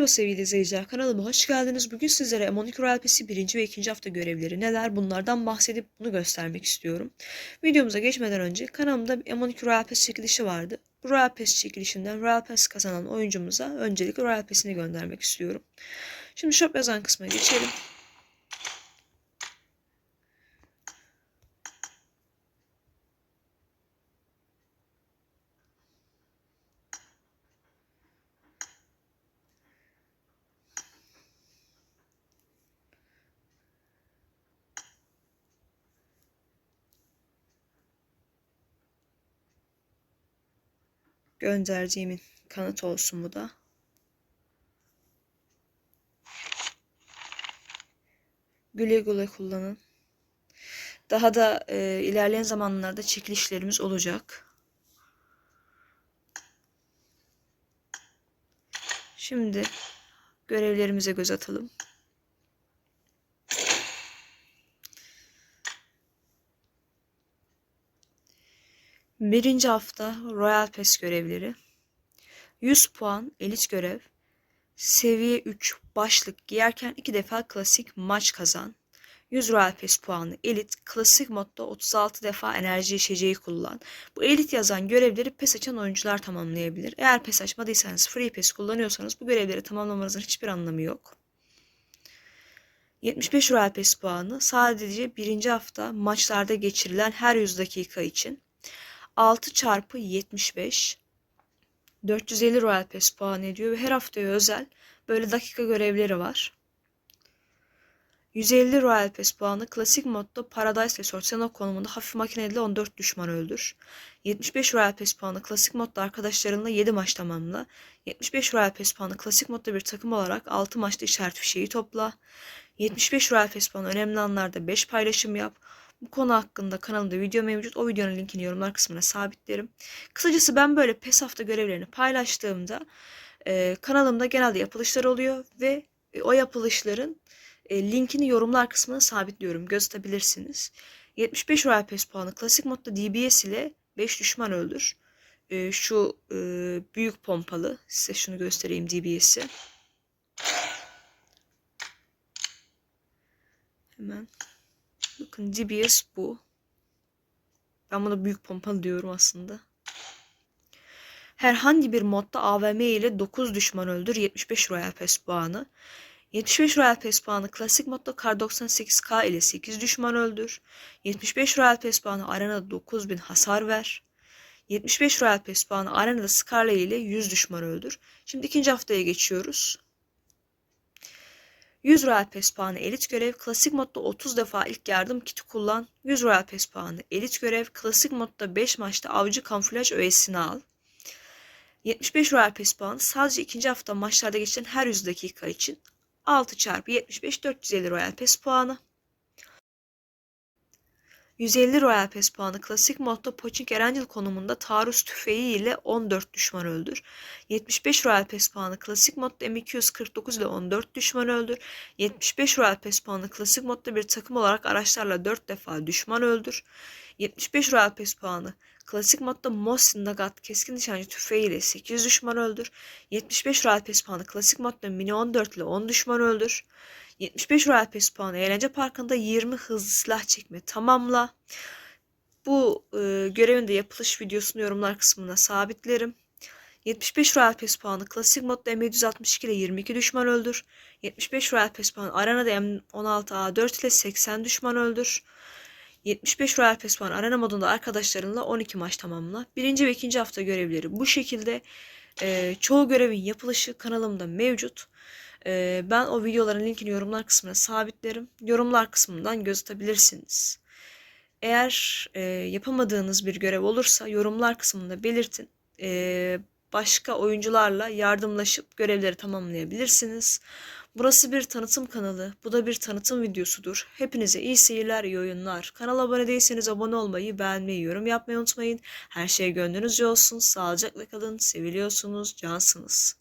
Merhaba sevgili izleyiciler, kanalıma hoş geldiniz. Bugün sizlere M12 Royal Pass'i 1. ve 2. hafta görevleri neler bunlardan bahsedip bunu göstermek istiyorum. Videomuza geçmeden önce kanalımda bir M12 Royal Pass çekilişi vardı. Royal Pass çekilişinden Royal Pass kazanan oyuncumuza öncelikle Royal Pass'ini göndermek istiyorum. Şimdi shop yazan kısma geçelim. Göndereceğimin kanıt olsun bu da. Güle güle kullanın. Daha da e, ilerleyen zamanlarda çekilişlerimiz olacak. Şimdi görevlerimize göz atalım. Birinci hafta Royal Pass görevleri. 100 puan elit görev. Seviye 3 başlık giyerken 2 defa klasik maç kazan. 100 Royal Pass puanı elit. Klasik modda 36 defa enerji içeceği kullan. Bu elit yazan görevleri PES açan oyuncular tamamlayabilir. Eğer PES açmadıysanız Free Pass kullanıyorsanız bu görevleri tamamlamanızın hiçbir anlamı yok. 75 Royal Pass puanı sadece birinci hafta maçlarda geçirilen her 100 dakika için. 6 çarpı 75 450 Royal Pass puan ediyor ve her haftaya özel böyle dakika görevleri var. 150 Royal Pass puanı klasik modda Paradise Resort Seno konumunda hafif makineyle 14 düşman öldür. 75 Royal Pass puanı klasik modda arkadaşlarınla 7 maç tamamla. 75 Royal Pass puanı klasik modda bir takım olarak 6 maçta işaret fişeği topla. 75 Royal Pass puanı önemli anlarda 5 paylaşım yap. Bu konu hakkında kanalımda video mevcut. O videonun linkini yorumlar kısmına sabitlerim. Kısacası ben böyle PES hafta görevlerini paylaştığımda e, kanalımda genelde yapılışlar oluyor ve e, o yapılışların e, linkini yorumlar kısmına sabitliyorum. Gösterebilirsiniz. 75 Royal Pass puanı klasik modda DBS ile 5 düşman öldür. E, şu e, büyük pompalı. Size şunu göstereyim DBS'i. Hemen. Bakın DBS bu. Ben buna büyük pompalı diyorum aslında. Herhangi bir modda AVM ile 9 düşman öldür 75 Royal Pass puanı. 75 Royal Pass puanı klasik modda Kar 98K ile 8 düşman öldür. 75 Royal Pass puanı arenada 9000 hasar ver. 75 Royal Pass puanı arenada Scarlet ile 100 düşman öldür. Şimdi ikinci haftaya geçiyoruz. 100 Royal Pass puanı elit görev. Klasik modda 30 defa ilk yardım kiti kullan. 100 Royal Pass puanı elit görev. Klasik modda 5 maçta avcı kamuflaj öğesini al. 75 Royal Pass puanı sadece ikinci hafta maçlarda geçen her 100 dakika için 6 çarpı 75 450 Royal Pass puanı. 150 Royal Pass puanı klasik modda Poçink Erencil konumunda taarruz tüfeği ile 14 düşman öldür. 75 Royal Pass puanı klasik modda M249 ile 14 düşman öldür. 75 Royal Pass puanı klasik modda bir takım olarak araçlarla 4 defa düşman öldür. 75 Royal Pass puanı klasik modda Mosin Nagat keskin nişancı tüfeği ile 8 düşman öldür. 75 Royal Pass puanı klasik modda Mini 14 ile 10 düşman öldür. 75 Royal Pass puanı eğlence parkında 20 hızlı silah çekme tamamla. Bu e, görevin de yapılış videosunu yorumlar kısmına sabitlerim. 75 Royal Pass puanı klasik modda M762 ile 22 düşman öldür. 75 Royal Pass puanı arenada M16A4 ile 80 düşman öldür. 75 Royal Pass puanı arena modunda arkadaşlarınla 12 maç tamamla. Birinci ve ikinci hafta görevleri bu şekilde. E, çoğu görevin yapılışı kanalımda mevcut. Ee, ben o videoların linkini yorumlar kısmına sabitlerim. Yorumlar kısmından gözetebilirsiniz. Eğer e, yapamadığınız bir görev olursa yorumlar kısmında belirtin. E, başka oyuncularla yardımlaşıp görevleri tamamlayabilirsiniz. Burası bir tanıtım kanalı. Bu da bir tanıtım videosudur. Hepinize iyi seyirler, iyi oyunlar. Kanala abone değilseniz abone olmayı, beğenmeyi, yorum yapmayı unutmayın. Her şey gönlünüzce olsun. Sağlıcakla kalın. Seviliyorsunuz. Cansınız.